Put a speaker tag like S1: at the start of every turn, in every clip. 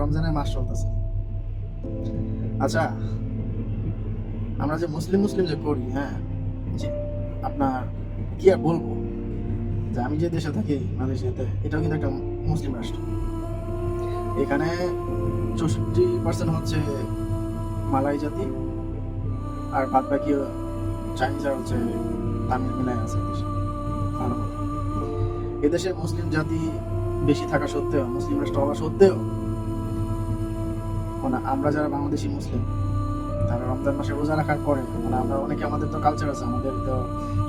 S1: রমজানের মাস চলতেছে। আচ্ছা আমরা যে মুসলিম মুসলিম যে করি হ্যাঁ আপনার কি আর বলব? যে আমি যে দেশে থাকি, মালয়েশিয়াতে, এটাও কিন্তু একটা মুসলিম রাষ্ট্র। এখানে চৌষট্টি পার্সেন্ট হচ্ছে মালাই জাতি, আর বাদ বাকি চাইনিজ আর হচ্ছে তামিল মিলাই আছে দেশে ভালো এদেশে মুসলিম জাতি বেশি থাকা সত্ত্বেও মুসলিম রাষ্ট্র হওয়া সত্ত্বেও মানে আমরা যারা বাংলাদেশি মুসলিম, তারা রমজান মাসে রোজা রাখার পরে মানে আমরা অনেকে আমাদের তো কালচার আছে, আমাদের তো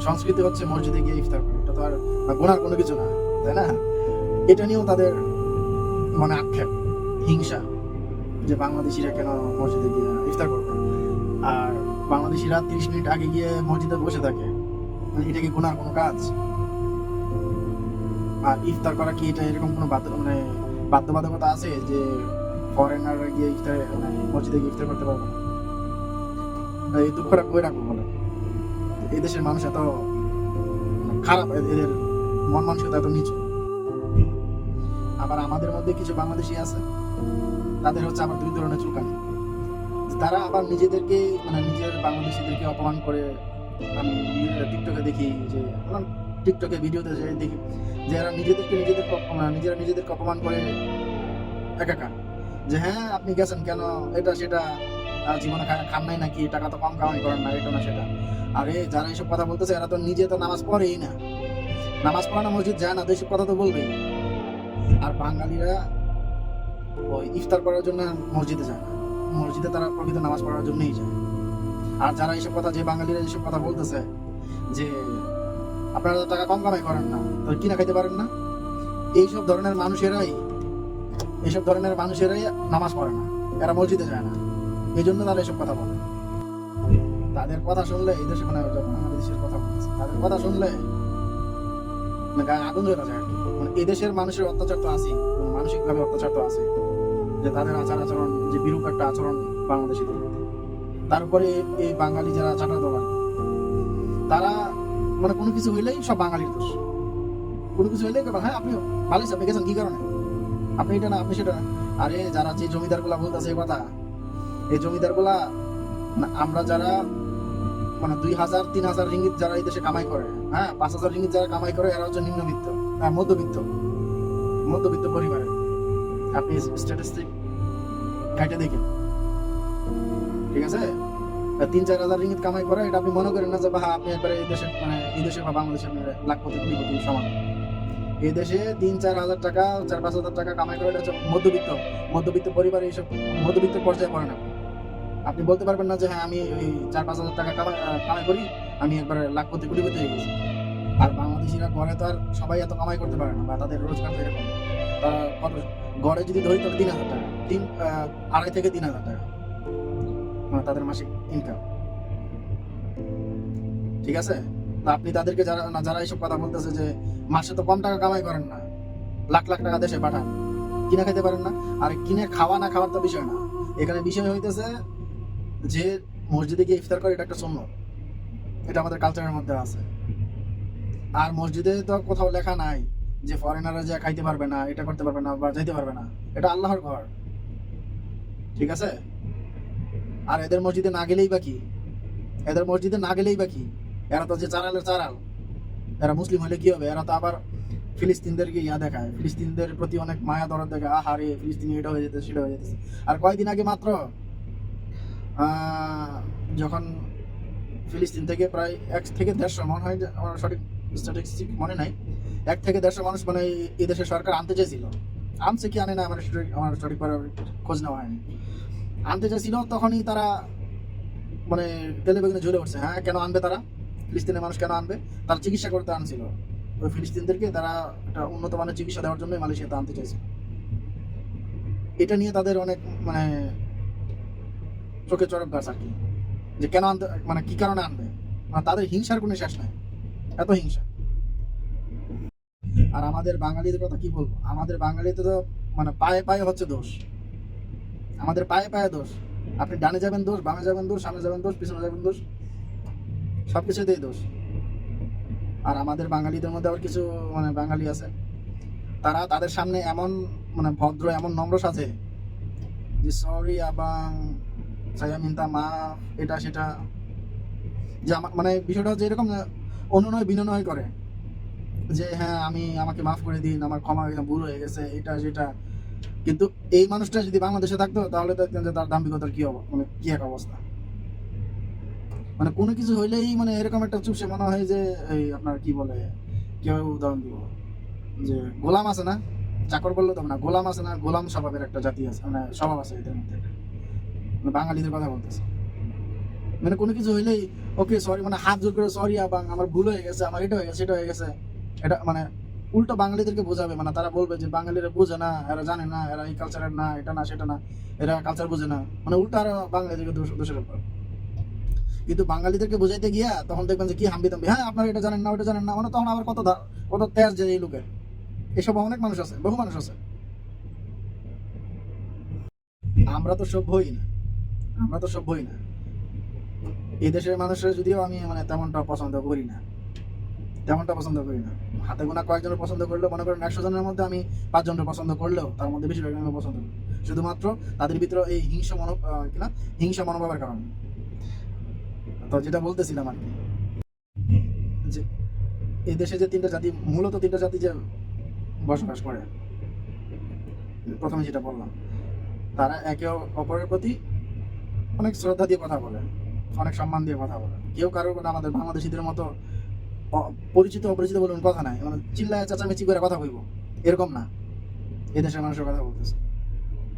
S1: সংস্কৃতি হচ্ছে মসজিদে গিয়ে ইফতার করে, এটা তো আর গোনার কোনো কিছু না, তাই না? এটা নিয়েও তাদের মানে আক্ষেপ, হিংসা, যে বাংলাদেশিরা কেন মসজিদে গিয়ে ইফতার করবে? আর বাংলাদেশিরা তিরিশ মিনিট আগে গিয়ে মসজিদে বসে থাকে মানে এটা কি গোনার কোনো কাজ? আর ইফতার করা কি এটা এরকম কোনো বাধ্য মানে বাধ্যবাধকতা আছে যে ফরেনাররা গিয়ে ইফতার মানে মসজিদে গিয়ে ইফতার করতে পারব এই দুঃখটা কই রাখব বলে এই দেশের মানুষ এত মানে খারাপ এদের মন মানসিকতা এত নিচু। আবার আমাদের মধ্যে কিছু বাংলাদেশি আছে, তাদের হচ্ছে আবার দুই ধরনের চুলকানি। তারা আবার নিজেদেরকে মানে নিজের বাংলাদেশিদেরকে অপমান করে আমি টিকটকে দেখি যে টিকটকে ভিডিওতে যে দেখি, যে এরা নিজেদেরকে নিজেদের নিজেরা নিজেদেরকে অপমান করে একাকার। যে হ্যাঁ আপনি গেছেন কেন? এটা সেটা জীবনে খান নাই নাকি? টাকা তো কম কামাই করেন না, এটা না সেটা। আরে, যারা এইসব কথা বলতেছে, এরা তো নিজে তো নামাজ পড়েই না। নামাজ পড়া না মসজিদ যায় না, তো এইসব কথা তো বলবেই। আর বাঙালিরা ওই ইফতার করার জন্য মসজিদে যায় না। মসজিদে তারা প্রকৃত নামাজ পড়ার জন্যই যায়। আর যারা এইসব কথা, যে বাঙালিরা এইসব কথা বলতেছে, যে আপনারা তো টাকা কম কামাই করেন না তো কিনা খাইতে পারেন না? এইসব ধরনের মানুষেরাই, এইসব ধরনের মানুষেরাই নামাজ পড়ে না, এরা মসজিদে যায় না এই জন্য তারা এসব কথা বলে। তাদের কথা শুনলে এই দেশে মানে আমাদের কথা তাদের কথা শুনলে মানে গায়ে আগুন ধরে যায় মানে এই দেশের মানুষের অত্যাচার তো আছে মানসিকভাবে অত্যাচার তো আছে যে তাদের আচার আচরণ, যে বিরূপ একটা আচরণ বাংলাদেশিদের তারপরে এই- এই বাঙালি যারা চাটা দোকান তারা মানে কোনো কিছু হইলেই সব বাঙালির দোষ। কোনো কিছু হইলেই হ্যাঁ আপনি ভালো আপনি গেছেন কি কারণে? আপনি এটা না, আপনি সেটা না। আরে, যারা যে জমিদারগুলা বলতেছে কথা, এই জমিদারগুলা আমরা যারা মানে দুই হাজার, তিন হাজার রিঙ্গিত যারা এই দেশে কামাই করে হ্যাঁ পাঁচ হাজার রিঙ্গিত যারা কামাই করে, এরা হচ্ছে নিম্নবিত্ত হ্যাঁ মধ্যবিত্ত মধ্যবিত্ত পরিবারে। আপনি স্ট্যাটিস্টিক ঘাটে দেখেন। ঠিক আছে? তিন, চার হাজার রিঙ্গিত কামাই করে, এটা আপনি মনে করেন না যে বা আপনি একবারে এই দেশে মানে এই দেশে বা বাংলাদেশে আপনি লাখপতি, কোটিপতি সমান। এই দেশে তিন, চার হাজার টাকা, চার, পাঁচ হাজার টাকা কামাই করে এটা হচ্ছে মধ্যবিত্ত মধ্যবিত্ত পরিবারে এইসব মধ্যবিত্ত পর্যায়ে পড়ে না। আপনি বলতে পারবেন না যে হ্যাঁ আমি ওই চার, পাঁচ হাজার টাকা কামাই কামাই করি, আমি একবারে লাখপতি, কোটিপতি হয়ে গেছি। আর বাংলাদেশিরা গড়ে তো আর সবাই এত কামাই করতে পারে না বা তাদের রোজগার তো এরকম তারা কত গড়ে যদি ধরি তাহলে তিন হাজার টাকা, তিন আড়াই থেকে তিন হাজার টাকা। মানে তাদের মাসিক ইনকাম ঠিক আছে? তা আপনি তাদেরকে যারা না, যারা এইসব কথা বলতেছে যে মাসে তো কম টাকা কামাই করেন না, লাখ লাখ টাকা দেশে পাঠান, কিনে খেতে পারেন না। আর কিনে খাওয়া না খাওয়ার তো বিষয় না। এখানে বিষয় হইতেছে যে মসজিদে গিয়ে ইফতার করে এটা একটা সুন্নত। এটা আমাদের কালচারের মধ্যে আছে। আর মসজিদে তো কোথাও লেখা নাই যে ফরেনাররা যে খাইতে পারবে না, এটা করতে পারবে না বা যাইতে পারবে না। এটা আল্লাহর ঘর। ঠিক আছে? আর এদের মসজিদে না গেলেই বা কি? এদের মসজিদে না গেলেই বা কি? এরা তো যে চারালের চারাল। এরা মুসলিম হলে কি হবে? এরা তো আবার ফিলিস্তিনদেরকে ইয়া দেখায়। ফিলিস্তিনদের প্রতি অনেক মায়া দরদ দেখায়। আহারে ফিলিস্তিনি এটা হয়ে যেতে সেটা হয়ে যেতেছে। আর কয়েকদিন আগে মাত্র যখন ফিলিস্তিন থেকে প্রায় এক থেকে দেড়শো মনে হয়, আমার সঠিক স্ট্যাটিস্টিক মনে নাই, এক থেকে দেড়শো মানুষ মানে এই- দেশের সরকার আনতে চেয়েছিল। আনছে কি আনে না, আমার আমার সঠিকভাবে খোঁজ নেওয়া হয়নি। আনতে চেয়েছিল তখনই তারা মানে তেলে বেগুনে ঝুলে উঠছে হ্যাঁ কেন আনবে তারা? ফিলিস্তিনের মানুষ কেন আনবে? তারা চিকিৎসা করতে আনছিল। ওই ফিলিস্তিনদেরকে তারা একটা উন্নত মানের চিকিৎসা দেওয়ার জন্য মালয়েশিয়াতে আনতে চাইছে। এটা নিয়ে তাদের অনেক মানে চোখে চড়ক গাছ আর কি যে কেন আনতে মানে কি কারণে আনবে? মানে তাদের হিংসার কোনো শেষ নাই। এত হিংসা। আর আমাদের বাঙালিদের কথা কি বলব? আমাদের বাঙালিতে তো মানে পায়ে পায়ে হচ্ছে দোষ। আমাদের পায়ে পায়ে দোষ। আপনি ডানে যাবেন দোষ, বামে যাবেন দোষ, সামনে যাবেন দোষ, পিছনে যাবেন দোষ সব কিছুতেই দোষ। আর আমাদের বাঙালিদের মধ্যে আবার কিছু মানে বাঙালি আছে। তারা তাদের সামনে এমন মানে ভদ্র, এমন নম্র সাথে যে, সরি, আবাং saya মা এটা, সেটা। যে আমার মানে বিষয়টা হচ্ছে এরকম অনুনয় বিনয় করে। যে হ্যাঁ আমি, আমাকে মাফ করে দিন, আমার ক্ষমা ভুল হয়ে গেছে, এটা, সেটা। কিন্তু এই মানুষটা যদি বাংলাদেশে থাকতো, তাহলে তার দাম্ভিকতার কি মানে কি এক অবস্থা? মানে কোনো কিছু হইলেই মানে এরকম একটা চুপসে মনে হয় যে, এই আপনার কি বলে কীভাবে উদাহরণ দিব। যে গোলাম আছে না, চাকর বললে তো না, গোলাম আছে না, গোলাম স্বভাবের একটা জাতি আছে মানে স্বভাব আছে এদের মধ্যে। মানে বাঙালিদের কথা বলতেছে। মানে কোনো কিছু হইলেই ওকে সরি মানে হাত জোর করে সরি আবাং আমার ভুল হয়ে গেছে, আমার এটা হয়ে গেছে এটা হয়ে গেছে। এটা মানে উল্টো বাঙালিদেরকে বোঝাবে মানে তারা বলবে যে বাঙালিরা বোঝে না, এরা জানে না, এরা এই কালচারের না, এটা না, সেটা না, এরা কালচার বোঝে না। মানে উল্টো আরও বাঙালিদেরকে দোষ, দোষের উপর কিন্তু বাঙালিদেরকে বোঝাইতে গিয়া তখন দেখবেন যে কি হাম্বি তাম্বি হ্যাঁ আপনারা এটা জানেন না, ওটা জানেন না মানে তখন আবার কত কত তেজ যে এই লোকের। এসব অনেক মানুষ আছে, বহু মানুষ আছে। আমরা তো সব হই না, আমরা তো সব হই না। এই দেশের মানুষের যদিও আমি মানে তেমনটা পছন্দ করি না। তেমনটা পছন্দ করি না। হাতে গোনা কয়েকজনের পছন্দ করলেও, মনে করেন একশো জনের মধ্যে আমি পাঁচজনের পছন্দ করলেও তার মধ্যে বেশিরভাগ আমি পছন্দ করি। শুধুমাত্র তাদের ভিতরে এই হিংসা মনো কিনা হিংসা মনোভাবের কারণে। তো যেটা বলতেছিলাম আর কি, যে এই দেশে যে তিনটা জাতি, মূলত তিনটা জাতি যে বসবাস করে, প্রথমে যেটা বললাম, তারা একে অপরের প্রতি অনেক শ্রদ্ধা দিয়ে কথা বলে, অনেক সম্মান দিয়ে কথা বলে। কেউ কারোর আমাদের বাংলাদেশিদের মতো পরিচিত অপরিচিত বলুন, কথা নাই। মানে চিল্লায় চেঁচামেচি করে কথা কইব। এরকম না। এদেশের মানুষের কথা বলতেছে।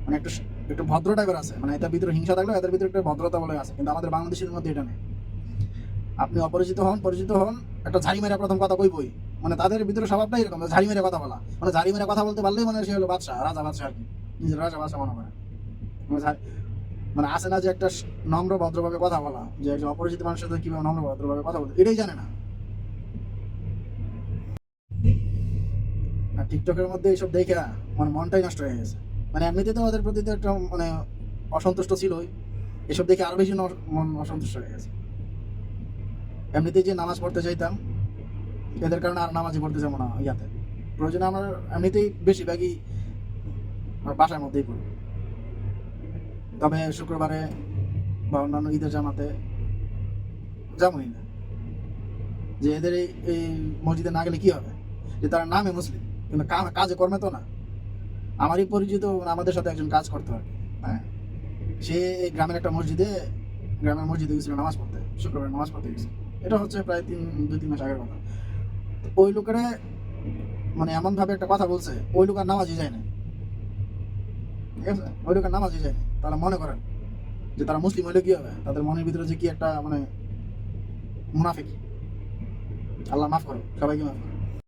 S1: মানে একটু একটু ভদ্র টাইপের আছে। মানে এটার ভিতরে হিংসা থাকলেও এদের ভিতরে একটা ভদ্রতা বলে আছে। কিন্তু আমাদের বাংলাদেশের মধ্যে এটা নেই। আপনি অপরিচিত হন, পরিচিত হন, একটা ঝাড়ি মেরে প্রথম কথা কইবই। মানে তাদের ভিতরে স্বভাবটাই এরকম ঝাড়ি মেরে কথা বলা। মানে ঝাড়ি মেরে কথা বলতে পারলেই মানে সে হলো বাদশাহ, রাজা বাদশাহ আর কি। নিজের রাজা বাদশাহ মনে করে মানে মানে আসে না যে একটা নম্র, ভদ্রভাবে কথা বলা। যে একজন অপরিচিত মানুষের সাথে কীভাবে নম্র, ভদ্রভাবে কথা বলতে এটাই জানে না। টিকটকের মধ্যে এইসব দেখে আমার মনটাই নষ্ট হয়ে গেছে। মানে এমনিতে তো ওদের প্রতি তো একটা মানে অসন্তুষ্ট ছিলই। এসব দেখে আরও বেশি মন অসন্তুষ্ট হয়ে গেছে। এমনিতে যে নামাজ পড়তে চাইতাম এদের কারণে আর নামাজই পড়তে যাব না ইয়াতে। প্রয়োজনে আমার এমনিতেই বেশিরভাগই আমার বাসার মধ্যেই পড়ি। তবে শুক্রবারে বা অন্যান্য ঈদের জামাতে যাবই না। যে এদের এই মসজিদে না গেলে কি হবে? যে তার নামে মুসলিম। কিন্তু কাজে কর্মে তো না। আমারই পরিচিত আমাদের সাথে একজন কাজ করতো আর। হ্যাঁ। সে এই গ্রামের একটা মসজিদে, গ্রামের মসজিদে গেছিল, নামাজ পড়তে, শুক্রবার নামাজ পড়তে গেছিল। এটা হচ্ছে প্রায় তিন, দুই, তিন মাস আগের কথা। ওই লোকেরা মানে এমন ভাবে একটা কথা বলছে, ওই লোক আর নামাজই যায় না। ঠিক আছে? ওই লোকের নামাজই যায় না। তারা মনে করেন যে তারা মুসলিম হইলে কি হবে? তাদের মনের ভিতরে যে কি একটা মানে মুনাফিক। আল্লাহ মাফ করো সবাইকে মাফ করো